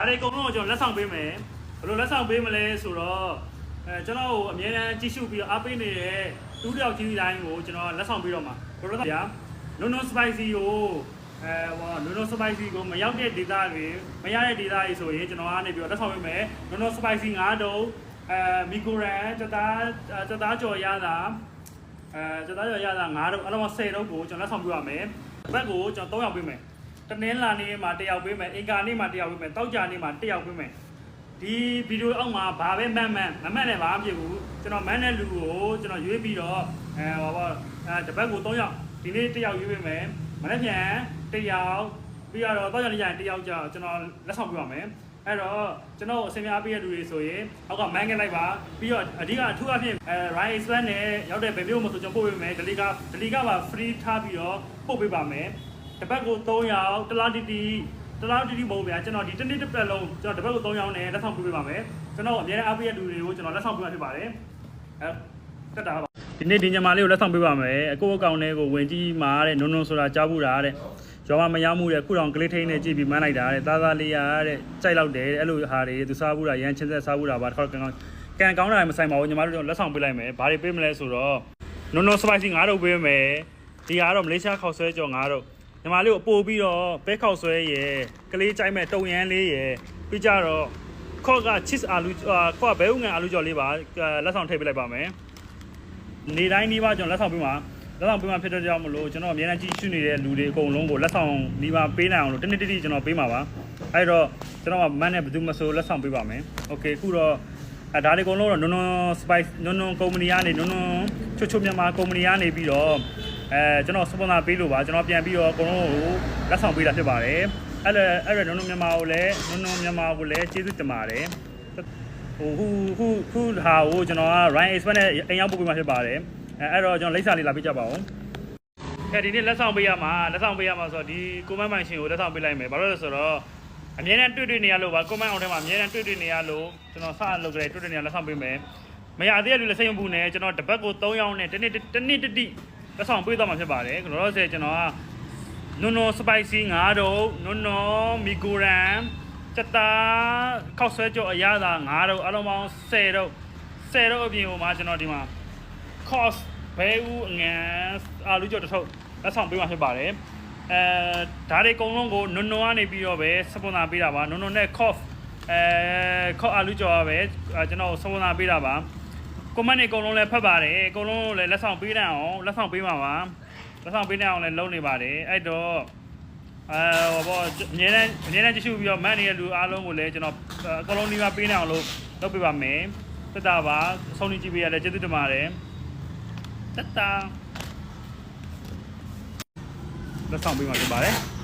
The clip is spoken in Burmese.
ဒါတွေအကုန်လုံးကိုကျွန်တော်လက်ဆောင်ပေးမယ်ဘယ်လိုလက်ဆောင်ပေးမလဲဆိုတော့အဲကျွန်တော်ကိုအများအားကြည့်ရှုပြီးတော့အားပေးနေတဲ့တူးတယောက်ကြီးတိုင်းကိုကျွန်တော်လက်ဆောင်ပေးတော့မှာဘယ်လိုလဲဗျာ no no spicy ကိုအဲဟော no no spicy ကိုမရောက်တဲ့ data တွေမရတဲ့ data တွေဆိုရင်ကျွန်တော်ကနေပြီးတော့လက်ဆောင်ပေးမယ် no no spicy 9တုံးအဲမီကိုရန်တသားတသားကြော်ရတာအဲတသားကြော်ရတာ9တုံးအလုံး10တုံးကိုကျွန်တော်လက်ဆောင်ပေးရမယ်ဘက်ကိုကျွန်တော်3ယောက်ပေးမယ် တနင်္လာနေ့မှာတစ်ယောက်ပေးမယ်အင်္ဂါနေ့မှာတစ်ယောက်ပေးမယ်တောက်ကြနေ့မှာတစ်ယောက်ပေးမယ်ဒီဗီဒီယိုအောက်မှာဘာပဲမှန်မှန်မမှန်လည်းဘာမှမဖြစ်ဘူးကျွန်တော်မန်းတဲ့လူကိုကျွန်တော်ရွေးပြီးတော့အဲဟောပေါ့အဲတပတ်ကို3ယောက်ဒီနေ့တစ်ယောက်ရွေးပေးမယ်မနေ့ပြန်တစ်ယောက်ပြီးတော့တောက်ကြနေ့ကျရင်တစ်ယောက်ကြာကျွန်တော်လက်ဆောင်ပေးပါမယ်အဲ့တော့ကျွန်တော်အစင်များပေးတဲ့လူတွေဆိုရင်အောက်ကမန်းခဲ့လိုက်ပါပြီးတော့အဓိကအထူးအဖြစ်အဲ Ryan Expand နဲ့ရောက်တဲ့ဘယ်မျိုးမဆိုကျွန်တော်ပို့ပေးမယ်ဒလီကဒလီကပါ free ထားပြီးတော့ပို့ပေးပါမယ် တစ်ပတ်ကို3ရောင်တစ်လားတီတီတစ်လားတီတီမဟုတ်ဗျာကျွန်တော်ဒီတစ်နေ့တစ်ပတ်လုံးကျွန်တော်တစ်ပတ်ကို3ရောင်နဲ့လက်ဆောင်ပေးပေးပါမယ်ကျွန်တော်အများအားပေးတဲ့လူတွေကိုကျွန်တော်လက်ဆောင်ပေးမှာဖြစ်ပါတယ်အဲတက်တာပါဒီနေ့ဒီညမာလေးကိုလက်ဆောင်ပေးပါမယ်အကိုအကောင်လေးကိုဝင်ကြည့်မှာတဲ့နုံနုံဆိုတာကြားဘူးတာတဲ့ကျော်မမရောက်မှုတဲ့ခုတောင်ကလေးထိန်းနဲ့ကြည့်ပြီးမှန်းလိုက်တာတဲ့သားသားလေးရတဲ့ကြိုက်လောက်တယ်အဲ့လိုဟာတွေသူစားဘူးတာရမ်းချင်းဆက်စားဘူးတာပါတစ်ခါကန်ကောင်ကန်ကောင်းတာမဆိုင်ပါဘူးညီမတို့ကျွန်တော်လက်ဆောင်ပေးလိုက်မယ်ဘာတွေပေးမလဲဆိုတော့နုံနုံစပိုက်စီ9တော့ပေးမယ်ဒီကတော့မလေးရှားခေါက်ဆွဲကြော်9တော့ ညီမလေးကိုပို့ပြီးတော့ပဲခောက်ဆွဲရယ်ကလေးကြိုက်မဲ့တုံရမ်းလေးရယ်ပြီးကြတော့ခေါ့က cheese အာလူခေါ့ဘဲဥငံအာလူကြော်လေးပါလက်ဆောင်ထည့်ပေးလိုက်ပါမယ်နေတိုင်းဒီပါကျွန်တော်လက်ဆောင်ပေးမှာလက်ဆောင်ပေးမှာဖြစ်တဲ့ကြောင့်မလို့ကျွန်တော်အများကြီးကြည့်ရှုနေတဲ့လူတွေအကုန်လုံးကိုလက်ဆောင်ဒီပါပေးနိုင်အောင်လို့တနေ့တည်းကျွန်တော်ပေးမှာပါအဲ့တော့ကျွန်တော်ကမန်းနဲ့ဘယ်သူမဆိုလက်ဆောင်ပေးပါမယ်โอเคအခုတော့အဲဒါတွေအကုန်လုံးတော့နွန်းနွန်း spice နွန်းနွန်းကုမ္ပဏီကနေနွန်းနွန်းချွတ်ချွတ်မြန်မာကုမ္ပဏီကနေပြီးတော့ အဲကျွန်တော်စပွန်ဆာပေးလို့ပါကျွန်တော်ပြန်ပြီးတော့အကုန်လုံးကိုလက်ဆောင်ပေးတာဖြစ်ပါတယ်အဲ့ဒါအဲ့ဒါနွန်းနွန်းမြန်မာကိုလည်းနွန်းနွန်းမြန်မာကိုလည်းကျေးဇူးတင်ပါတယ်ဟိုဟူဟူဟူဟာကိုကျွန်တော်က Ryan Expert နဲ့အိမ်ရောက်ပို့ပေးမှာဖြစ်ပါတယ်အဲအဲ့တော့ကျွန်တော်လိပ်စာလေးလာပေးကြပါဦးအဲဒီနေ့လက်ဆောင်ပေးရမှာလက်ဆောင်ပေးရမှာဆိုတော့ဒီကိုမန်းမိုင်ရှင်ကိုလက်ဆောင်ပေးလိုက်မယ်ဘာလို့လဲဆိုတော့အမြဲတမ်းတွေ့တွေ့နေရလို့ပါ comment အောင်ထဲမှာအမြဲတမ်းတွေ့တွေ့နေရလို့ကျွန်တော်စအလုပ်ကြတယ်တွေ့တွေ့နေရလက်ဆောင်ပေးမယ်မရသေးတဲ့လူလည်းစိတ်ယုံဘူးနဲ့ကျွန်တော်တပတ်ကို3ရောင်းနဲ့တစ်နေ့တစ်နေ့တစ်တိ လက်ဆောင်ပေးတော့မှာဖြစ်ပါတယ်ကျွန်တော်တို့ဆယ်ကျွန်တော်ကနွန်းနွန်းစပိုက်စီ9တုပ်နွန်းနွန်းမီဂိုရန်စက်တာခောက်ဆွဲကြောအရသာ9တုပ်အလုံးပေါင်း10တုပ်10တုပ်အပြင်ဟိုမှာကျွန်တော်ဒီမှာ cost ဘဲဦးအငန်းအာလူကြောတစ်ထုပ်လက်ဆောင်ပေးမှာဖြစ်ပါတယ်အဲဒါတွေအကုန်လုံးကိုနွန်းနွန်းကနေပြီးတော့ပဲစပွန်ဆာပေးတာပါနွန်းနွန်းနဲ့ cough အဲ cough အာလူကျော်ပဲအဲကျွန်တော်စပွန်ဆာပေးတာပါ ကွန်မန့်တွေအကုန်လုံးလည်းဖတ်ပါတယ်အကုန်လုံးလည်းလက်ဆောင်ပေးနိုင်အောင်လက်ဆောင်ပေးပါပါလက်ဆောင်ပေးနိုင်အောင်လည်းလုပ်နေပါတယ်အဲ့တော့အဲဟောပေါ့အများနဲ့အများနဲ့ကြည့်ရှုပြီးတော့မန်နေတဲ့လူအားလုံးကိုလည်းကျွန်တော်အကုန်လုံးဒီမှာပေးနိုင်အောင်လို့လုပ်ပေးပါမယ်တက်တာပါဆုံးနေကြည့်ပေးရတယ်ကျေးဇူးတင်ပါတယ်တက်တာလက်ဆောင်ပေးမှာဖြစ်ပါတယ်